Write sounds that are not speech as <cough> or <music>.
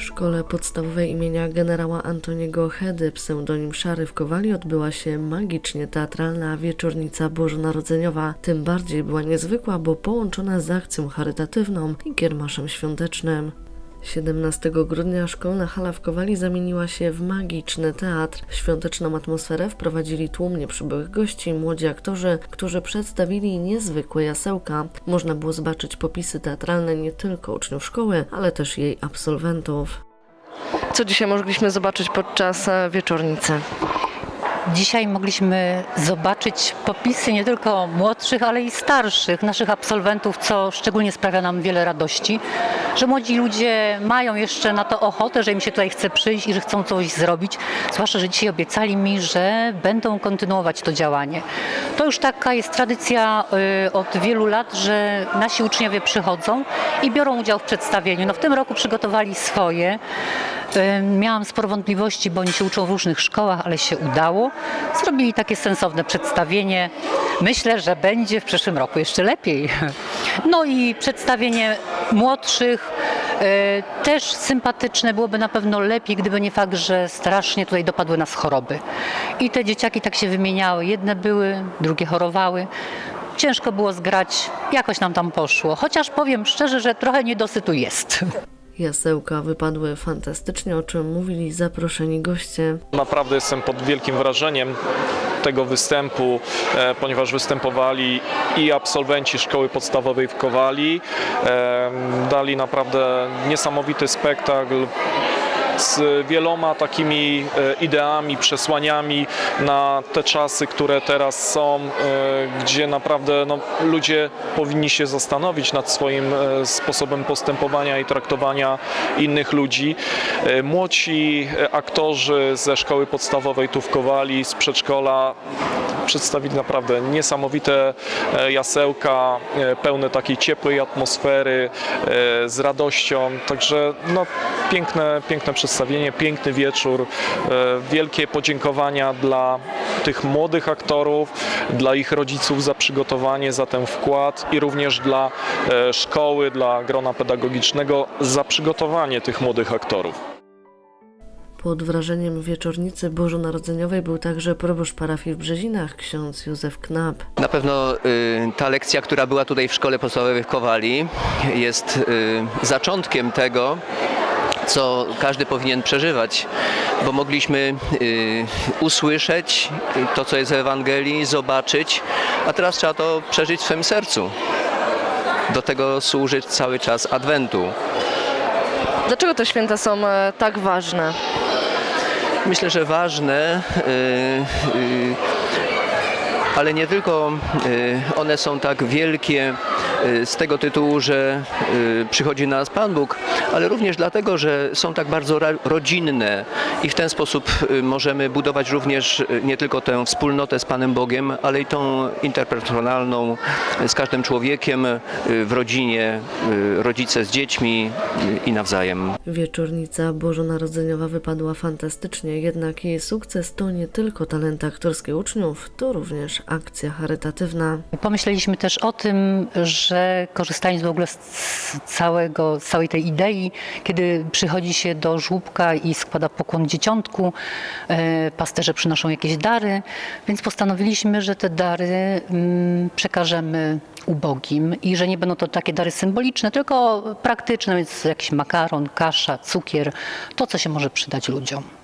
szkole podstawowej imienia generała Antoniego Hedy, pseudonim Szary w Kowali, odbyła się magicznie teatralna wieczornica bożonarodzeniowa. Tym bardziej była niezwykła, bo połączona z akcją charytatywną i kiermaszem świątecznym. 17 grudnia szkolna hala w Kowali zamieniła się w magiczny teatr. Świąteczną atmosferę wprowadzili tłum nieprzybyłych gości, młodzi aktorzy, którzy przedstawili niezwykłe jasełka. Można było zobaczyć popisy teatralne nie tylko uczniów szkoły, ale też jej absolwentów. Co dzisiaj mogliśmy zobaczyć podczas e, wieczornicy? Dzisiaj mogliśmy zobaczyć popisy nie tylko młodszych, ale i starszych, naszych absolwentów, co szczególnie sprawia nam wiele radości, że młodzi ludzie mają jeszcze na to ochotę, że im się tutaj chce przyjść i że chcą coś zrobić. Zwłaszcza, że dzisiaj obiecali mi, że będą kontynuować to działanie. To już taka jest tradycja y, od wielu lat, że nasi uczniowie przychodzą i biorą udział w przedstawieniu. No w tym roku przygotowali swoje. Y, Miałam sporo wątpliwości, bo oni się uczą w różnych szkołach, ale się udało. Zrobili takie sensowne przedstawienie. Myślę, że będzie w przyszłym roku jeszcze lepiej. <laughs> No i przedstawienie młodszych y, też sympatyczne byłoby na pewno lepiej, gdyby nie fakt, że strasznie tutaj dopadły nas choroby. I te dzieciaki tak się wymieniały. Jedne były, drugie chorowały. Ciężko było zgrać, jakoś nam tam poszło. Chociaż powiem szczerze, że trochę niedosytu jest. <laughs> Jasełka wypadły fantastycznie, o czym mówili zaproszeni goście. Naprawdę jestem pod wielkim wrażeniem tego występu, e, ponieważ występowali i absolwenci szkoły podstawowej w Kowali. E, dali naprawdę niesamowity spektakl z wieloma takimi e, ideami, przesłaniami na te czasy, które teraz są, e, gdzie naprawdę no, ludzie powinni się zastanowić nad swoim e, sposobem postępowania i traktowania innych ludzi. Młodzi aktorzy ze szkoły podstawowej tu w Kowali, z przedszkola przedstawili naprawdę niesamowite jasełka, pełne takiej ciepłej atmosfery, z radością. Także no, piękne, piękne przedstawienie, piękny wieczór. E, Wielkie podziękowania dla tych młodych aktorów, dla ich rodziców za przygotowanie, za ten wkład i również dla e, szkoły, dla grona pedagogicznego za przygotowanie tych młodych aktorów. Pod wrażeniem wieczornicy bożonarodzeniowej był także proboszcz parafii w Brzezinach, ksiądz Józef Knap. Na pewno y, ta lekcja, która była tutaj w szkole podstawowej w Kowali, jest y, zaczątkiem tego, co każdy powinien przeżywać, bo mogliśmy y, usłyszeć to, co jest w Ewangelii, zobaczyć, a teraz trzeba to przeżyć w swoim sercu. Do tego służy cały czas Adwentu. Dlaczego te święta są e, tak ważne? Myślę, że ważne, y, y, ale nie tylko y, one są tak wielkie y, z tego tytułu, że y, przychodzi na nas Pan Bóg, ale również dlatego, że są tak bardzo rodzinne i w ten sposób możemy budować również nie tylko tę wspólnotę z Panem Bogiem, ale i tą interpersonalną z każdym człowiekiem w rodzinie, rodzice z dziećmi i nawzajem. Wieczornica bożonarodzeniowa wypadła fantastycznie, jednak jej sukces to nie tylko talenty aktorskie uczniów, to również akcja charytatywna. Pomyśleliśmy też o tym, że korzystając w ogóle z całego, z całej tej idei, kiedy przychodzi się do żłóbka i składa pokłon dzieciątku, e, pasterze przynoszą jakieś dary, więc postanowiliśmy, że te dary mm, przekażemy ubogim i że nie będą to takie dary symboliczne, tylko praktyczne, więc jakiś makaron, kasza, cukier, to co się może przydać ludziom.